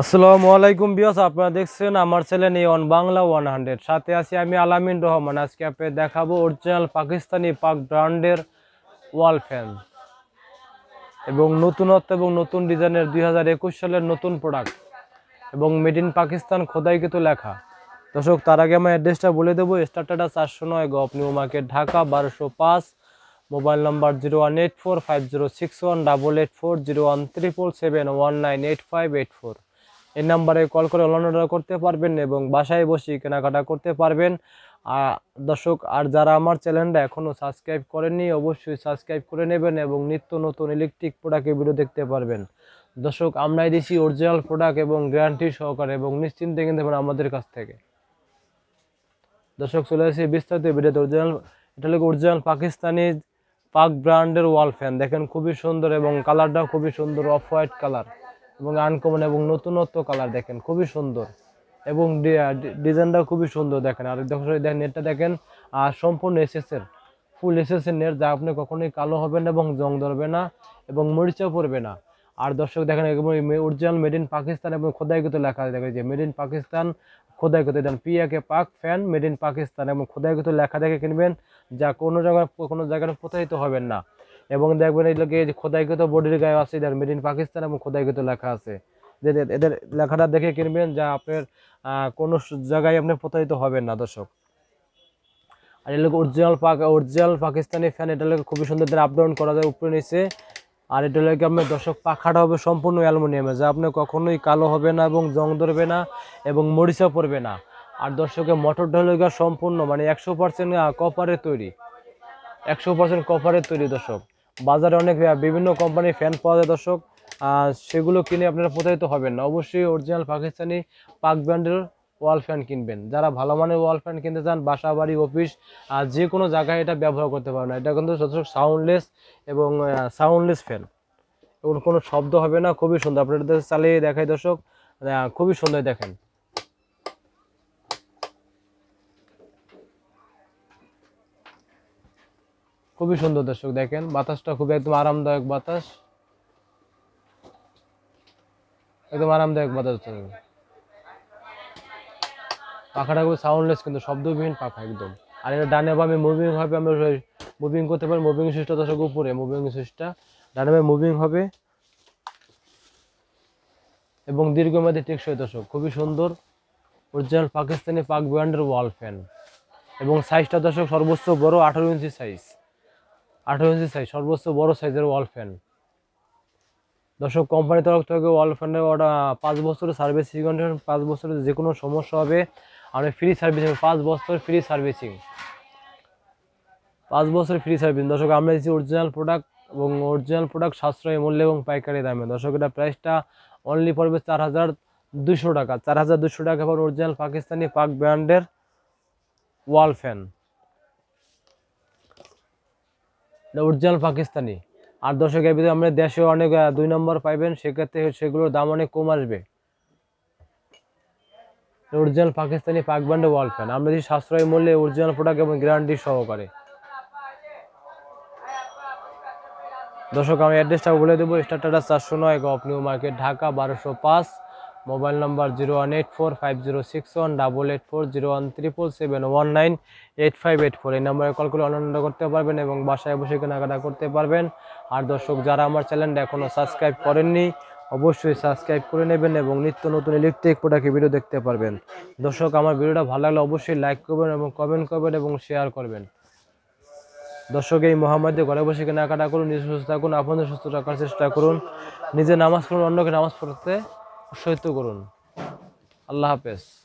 আসসালামু আলাইকুম বিয়স আপনারা দেখছেন আমার ছেলে নিয়ন বাংলা ওয়ান হান্ড্রেড। সাথে আছি আমি আলামিন রহমান। আজকে আপনাকে দেখাবো অরিজিনাল পাকিস্তানি পাক ব্র্যান্ডের ওয়াল ফ্যান এবং নতুনত্ব এবং নতুন ডিজাইনের দুই হাজার একুশ সালের নতুন প্রোডাক্ট এবং মেড ইন পাকিস্তান খোদাইকৃত লেখা। দর্শক, তার আগে আমার অ্যাড্রেসটা বলে দেবো। স্টার্টাটা চারশো নয় গপ নিউ মার্কেট ঢাকা বারোশো পাঁচ mobile number zero one eight four five zero six one double eight four zero one triple seven one nine eight five eight four এই নাম্বারে কল করে অনলাইন অর্ডার করতে পারবেন এবং বাসায় বসে কেনাকাটা করতে পারবেন। আর দর্শক, আর যারা আমার চ্যানেলটা এখনও সাবস্ক্রাইব করেননি, অবশ্যই সাবস্ক্রাইব করে নেবেন এবং নিত্য নতুন ইলেকট্রিক প্রোডাক্টের ভিডিও দেখতে পারবেন। দর্শক, আমরাই দিচ্ছি অরিজিনাল প্রোডাক্ট এবং গ্যারান্টি সহকারে এবং নিশ্চিন্তে কিনতে পারেন আমাদের কাছ থেকে। দর্শক, চলে আসি বিস্তারিত ভিডিওতে অরিজিনাল এটা হলো অরিজিনাল পাকিস্তানি পাক ব্র্যান্ডের ওয়াল ফ্যান দেখেন, খুবই সুন্দর এবং কালারটাও খুবই সুন্দর অফ হোয়াইট কালার এবং আনকমন এবং নতুনত্ব কালার দেখেন, খুবই সুন্দর। এবং ডিজাইনটাও খুবই সুন্দর দেখেন। আর দেখেন দেখেন, নেটটা দেখেন আর সম্পূর্ণ এসএসের ফুল এসএসের নেট, যা আপনি কখনোই কালো হবে না এবং জং ধরবে না এবং মরিচাও পড়বে না। আর দর্শক দেখেন অরিজিনাল মেড ইন পাকিস্তান এবং খোদাইগত লেখা দেখেন যে মেড ইন পাকিস্তান খোদাইগত দেন পিয়াকে Pak fan made in Pakistan এবং খোদাইগত লেখা দেখে কিনবেন, যা কোনো জায়গায় কোনো জায়গায় প্রতারিত হবেন না। এবং দেখবেন এই লোকে খোদাইগত বডির গায়ে আছে, এদের মেড ইন পাকিস্তান এবং খোদাইগত লেখা আছে। যে এদের লেখাটা দেখে কিনবেন যা আপনার কোনো জায়গায় আপনি প্রতারিত হবেন না, দর্শক। আর এটা অরিজিনাল পাক অরিজিনাল পাকিস্তানি ফ্যান এটা লোক খুবই সুন্দর আপ ডাউন করা যায় উপরে নিচে। আর এটা লোক আপনার দর্শক, পাখাটা হবে সম্পূর্ণ অ্যালুমিনিয়ামে যা আপনার কখনোই কালো হবে না এবং জং ধরবে না এবং মরিচা পড়বে না। আর দর্শকের মোটরটা হলো সম্পূর্ণ মানে একশো পার্সেন্ট কপারের তৈরি। একশো পার্সেন্ট কপারের তৈরি, দর্শক। বাজারে অনেক বিভিন্ন কোম্পানির ফ্যান পাওয়া যায়। দর্শক সেগুলো কিনে আপনারা প্রতারিত হবেন না। অবশ্যই অরিজিনাল পাকিস্তানি পাক ব্র্যান্ডের ওয়াল ফ্যান কিনবেন। যারা ভালো মানের ওয়াল ফ্যান কিনতে চান বাসা বাড়ি অফিস আর যে কোনো জায়গায় এটা ব্যবহার করতে পারেন এটা কিন্তু দর্শক সাউন্ডলেস এবং সাউন্ডলেস ফ্যান এবং কোনো শব্দ হবে না, খুবই সুন্দর। আপনাদের চালিয়ে দেখায় দর্শক খুবই সুন্দর দেখেন। খুবই সুন্দর দর্শক, দেখেন। বাতাসটা খুবই একদম আরামদায়ক বাতাস। একদম আরামদায়ক বাতাস। পাখাটা খুব সাউন্ডলেস কিন্তু শব্দবিহীন পাখা একদম। আর এটা ডানে বামে মুভিং হবে, আমরা মুভিং করতে পারি মুভিং সুইচটা দর্শক, উপরে মুভিং সুইচটা ডানে বামে মুভিং হবে। এবং দীর্ঘমেয়াদী টেকসই দর্শক, খুবই সুন্দর। অরিজিনাল পাকিস্তানি পাক ব্র্যান্ডের ওয়াল ফ্যান এবং সাইজটা দর্শক সর্বোচ্চ বড় আঠারো ইঞ্চি সাইজ আঠারো ইঞ্চি সাইজ সর্বোচ্চ বড় সাইজের ওয়াল ফ্যান দর্শক কোম্পানির তরফ থেকে ওয়াল ফ্যানের অর্ডার পাঁচ বছরের সার্ভিসিং পাঁচ বছরের যে কোনো সমস্যা হবে আমি ফ্রি সার্ভিসিং পাঁচ বছর ফ্রি সার্ভিসিং পাঁচ বছর ফ্রি সার্ভিস দর্শক, আমরা দিচ্ছি অরিজিনাল প্রোডাক্ট এবং অরিজিনাল প্রোডাক্ট সাশ্রয়ী মূল্য এবং পাইকারি দামে। দর্শক, এটা প্রাইসটা অনলি পড়বে চার হাজার দুশো টাকা। চার হাজার দুশো টাকা পর অরিজিনাল পাকিস্তানি পাক ব্র্যান্ডের ওয়াল ফ্যান অরিজিনাল পাকিস্তানি। আর দর্শক এর ভিতরে আমরা দেশে অনেক দুই নম্বর পাইবেন, সেক্ষেত্রে সেগুলোর দাম অনেক কম আসবে। অরিজিনাল পাকিস্তানি পাক ব্র্যান্ডের ওয়াল ফ্যান আমরা দিচ্ছি সাশ্রয়ী মূল্যে অরিজিনাল প্রোডাক্ট এবং গ্যারান্টি সহকারে। দর্শক, আমি অ্যাড্রেসটা বলে দেবো। স্টার্টাটা চারশো নয় গপ নিউ মার্কেট ঢাকা বারোশো পাঁচ। Mobile number zero one eight four five zero six one double eight four zero one triple seven one nine eight five eight four. এই নাম্বারে কল করে অনলাইন করতে পারবেন এবং বাসায় বসে কেনাকাটা করতে পারবেন। আর দর্শক, যারা আমার চ্যানেলটা এখনও সাবস্ক্রাইব করেননি, অবশ্যই সাবস্ক্রাইব করে নেবেন এবং নিত্য নতুন ইলেকট্রিক প্রোডাক্টের ভিডিও দেখতে পারবেন। দর্শক, আমার ভিডিওটা ভালো লাগলে অবশ্যই লাইক করবেন এবং কমেন্ট করবেন এবং শেয়ার করবেন। দর্শক, এই মহামারীতে ঘরে বসে কেনাকাটা করুন, নিজে সুস্থ থাকুন, আপনাদের সুস্থ রাখার চেষ্টা করুন, নিজে নামাজ পড়ুন, অন্যকে নামাজ পড়তে উৎসাহিত করুন। আল্লাহ হাফেজ।